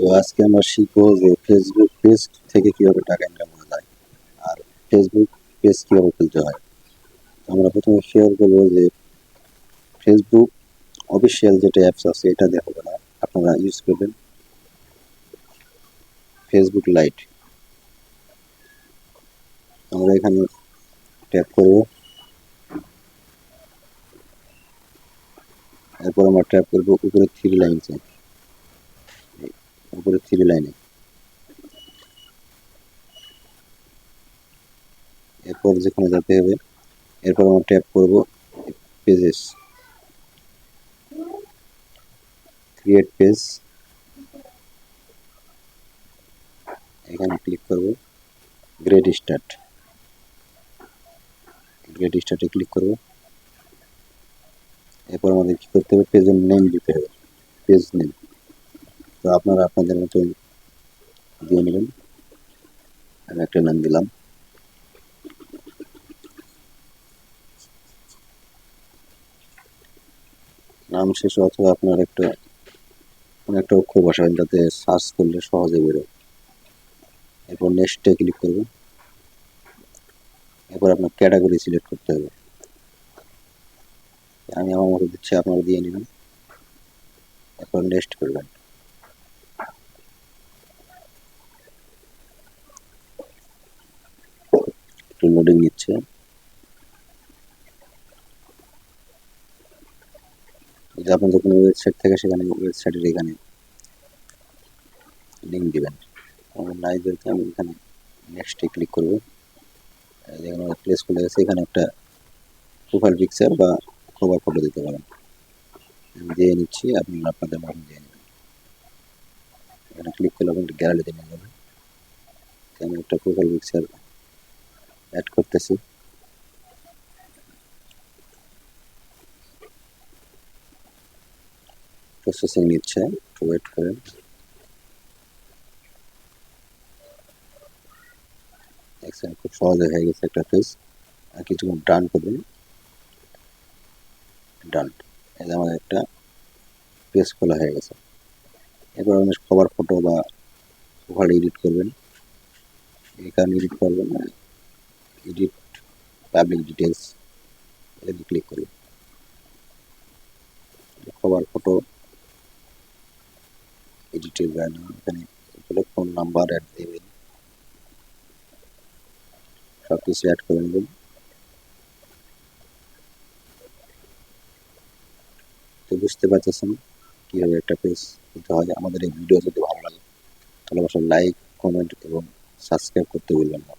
তো আজকে আমরা শিখব যে ফেসবুক পেজ থেকে কীভাবে টাকা ইনকাম করা যায় আর ফেসবুক পেজ কীভাবে খুলতে হয়। আমরা প্রথমে শেয়ার করব যে ফেসবুক অফিসিয়াল যেটা অ্যাপস আছে, এটা দেখাবো না আপনারা ইউজ করবেন। ফেসবুক লাইট আমরা এখানে ট্যাপ করব। এরপর আমরা ট্যাপ করব উপরে থ্রি লাইনসে উপরে লাইনে এরপর যেখানে যেতে হবে এরপর আমরা ট্যাপ করব পেজেস ক্রিয়েট পেজ এখানে ক্লিক করব গ্রেড স্টার্ট গ্রেড স্টার্টে ক্লিক করব। এরপর আমাদের কি করতে হবে? পেজের নেম দিতে হবে। পেজ নেম তো আপনারা আপনাদের মতন দিয়ে নেবেন। আমি একটা নাম দিলাম। নাম শেষ অথবা আপনার একটা, কোনো একটা অক্ষর বসাবেন যাতে সার্চ করলে সহজে বেরোয়। এরপর নেক্সটে ক্লিক করবেন। এরপর আপনার ক্যাটাগরি সিলেক্ট করতে হবে। আমি আমার মতো দিচ্ছি, আপনারা দিয়ে নেবেন। এরপর নেক্সট করবেন একটু লোডিং নিচ্ছে যে আপনার যখন ওয়েবসাইট থেকে সেখানে ওয়েবসাইটের এখানে লিঙ্ক দিবেন আমার বলতে আমি এখানে নেক্সটে ক্লিক করব যেখানে প্লেস খুলে গেছে এখানে একটা প্রোফাইল পিকচার বা কভার ফটো দিতে পারেন আমি দিয়ে নিচ্ছি আপনি আপনাদের মতন দিয়ে নেবেন এখানে ক্লিক করলে আপনি একটা গ্যালারিতে নিয়ে যাবেন আমি একটা প্রোফাইল পিকচার অ্যাড করতেছি। প্রসেসিং নিচ্ছে, একটু ওয়েট করেন। খুব সহজে হয়ে গেছে একটা পেজ আর কিছুক্ষণ ডান করবেন। ডান যে আমাদের একটা পেজ খোলা হয়ে গেছে। এরপর আপনি কভার ফটো বা প্রোফাইল এডিট করবেন। এখানে এডিট করবেন এডিট পাবলিক ডিটেলস এখানে ক্লিক করবেন কভার ফটো এডিটের গানা এখানে ফোন নাম্বার অ্যাড দেবেন। সব কিছু অ্যাড করে নেবেন। তো বুঝতে পারতেছেন কীভাবে একটা পেজ দিতে হয়। আমাদের এই ভিডিও যদি ভালো লাগে তাহলে অবশ্যই লাইক কমেন্ট এবং সাবস্ক্রাইব করতে ভুলবেন না।